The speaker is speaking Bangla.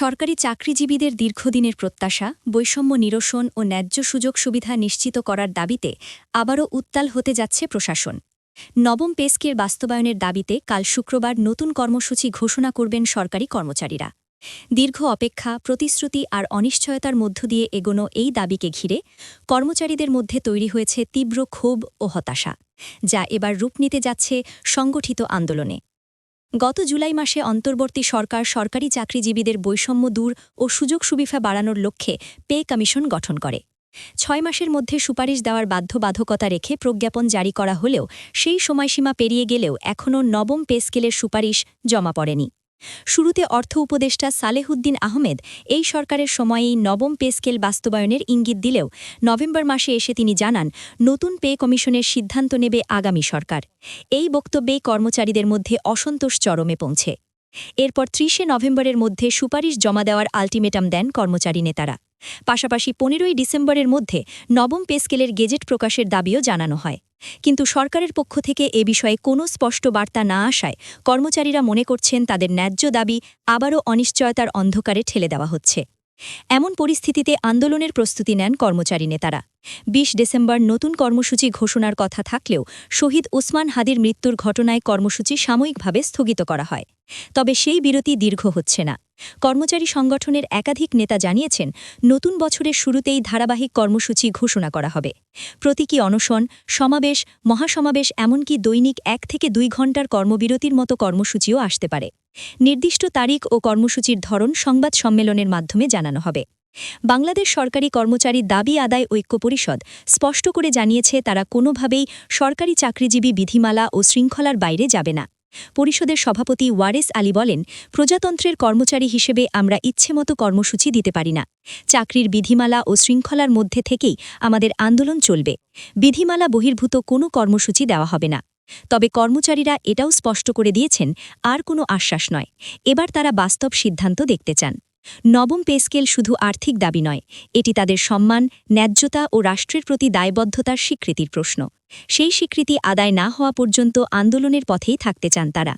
সরকারি চাকরিজীবীদের দীর্ঘদিনের প্রত্যাশা, বৈষম্য নিরসন ও ন্যায্য সুযোগ সুবিধা নিশ্চিত করার দাবিতে আবারও উত্তাল হতে যাচ্ছে প্রশাসন। নবম পেস্কের বাস্তবায়নের দাবিতে কাল শুক্রবার নতুন কর্মসূচি ঘোষণা করবেন সরকারি কর্মচারীরা। দীর্ঘ অপেক্ষা, প্রতিশ্রুতি আর অনিশ্চয়তার মধ্য দিয়ে এগোনো এই দাবিকে ঘিরে কর্মচারীদের মধ্যে তৈরি হয়েছে তীব্র ক্ষোভ ও হতাশা, যা এবার রূপ নিতে যাচ্ছে সংগঠিত আন্দোলনে। গত জুলাই মাসে অন্তর্বর্তী সরকার সরকারি চাকরিজীবীদের বৈষম্য দূর ও সুযোগ সুবিধা বাড়ানোর লক্ষ্যে পে কমিশন গঠন করে। ছয় মাসের মধ্যে সুপারিশ দেওয়ার বাধ্যবাধকতা রেখে প্রজ্ঞাপন জারি করা হলেও সেই সময়সীমা পেরিয়ে গেলেও এখনও নবম পে স্কেলের সুপারিশ জমা পড়েনি। শুরুতে অর্থ উপদেষ্টা সালেহুদ্দিন আহমেদ এই সরকারের সময়েই নবম পে স্কেল বাস্তবায়নের ইঙ্গিত দিলেও নভেম্বর মাসে এসে তিনি জানান, নতুন পে কমিশনের সিদ্ধান্ত নেবে আগামী সরকার। এই বক্তব্যেই কর্মচারীদের মধ্যে অসন্তোষ চরমে পৌঁছে। এরপর ত্রিশে নভেম্বরের মধ্যে সুপারিশ জমা দেওয়ার আলটিমেটাম দেন কর্মচারী নেতারা। পাশাপাশি পনেরোই ডিসেম্বরের মধ্যে নবম পেস্কেলের গেজেট প্রকাশের দাবিও জানানো হয়। কিন্তু সরকারের পক্ষ থেকে এ বিষয়ে কোনো স্পষ্ট বার্তা না আসায় কর্মচারীরা মনে করছেন তাদের ন্যায্য দাবি আবারও অনিশ্চয়তার অন্ধকারে ঠেলে দেওয়া হচ্ছে। এমন পরিস্থিতিতে আন্দোলনের প্রস্তুতি নেন কর্মচারী নেতারা। ২০ ডিসেম্বর নতুন কর্মসূচি ঘোষণার কথা থাকলেও শহীদ ওসমান হাদির মৃত্যুর ঘটনায় কর্মসূচি সাময়িকভাবে স্থগিত করা হয়। তবে সেই বিরতি দীর্ঘ হচ্ছে না। কর্মচারী সংগঠনের একাধিক নেতা জানিয়েছেন, নতুন বছরের শুরুতেই ধারাবাহিক কর্মসূচি ঘোষণা করা হবে। প্রতীকী অনশন, সমাবেশ, মহাসমাবেশ এমনকি দৈনিক এক থেকে দুই ঘণ্টার কর্মবিরতির মতো কর্মসূচিও আসতে পারে। নির্দিষ্ট তারিখ ও কর্মসূচির ধরন সংবাদ সম্মেলনের মাধ্যমে জানানো হবে। বাংলাদেশ সরকারি কর্মচারী দাবি আদায় ঐক্য পরিষদ স্পষ্ট করে জানিয়েছে, তারা কোনোভাবেই সরকারি চাকরিজীবী বিধিমালা ও শৃঙ্খলার বাইরে যাবে না। পরিষদের সভাপতি ওয়ারেস আলী বলেন, প্রজাতন্ত্রের কর্মচারী হিসেবে আমরা ইচ্ছেমতো কর্মসূচি দিতে পারি না। চাকরির বিধিমালা ও শৃঙ্খলার মধ্যে থেকেই আমাদের আন্দোলন চলবে। বিধিমালা বহির্ভূত কোনো কর্মসূচি দেওয়া হবে না। তবে কর্মচারীরা এটাও স্পষ্ট করে দিয়েছেন, আর কোনো আশ্বাস নয়। এবার তারা বাস্তব সিদ্ধান্ত দেখতে চান। নবম পেস্কেল শুধু আর্থিক দাবি নয়, এটি তাদের সম্মান, ন্যায্যতা ও রাষ্ট্রের প্রতি দায়বদ্ধতার স্বীকৃতির প্রশ্ন। সেই স্বীকৃতি আদায় না হওয়া পর্যন্ত আন্দোলনের পথেই থাকতে চান তারা।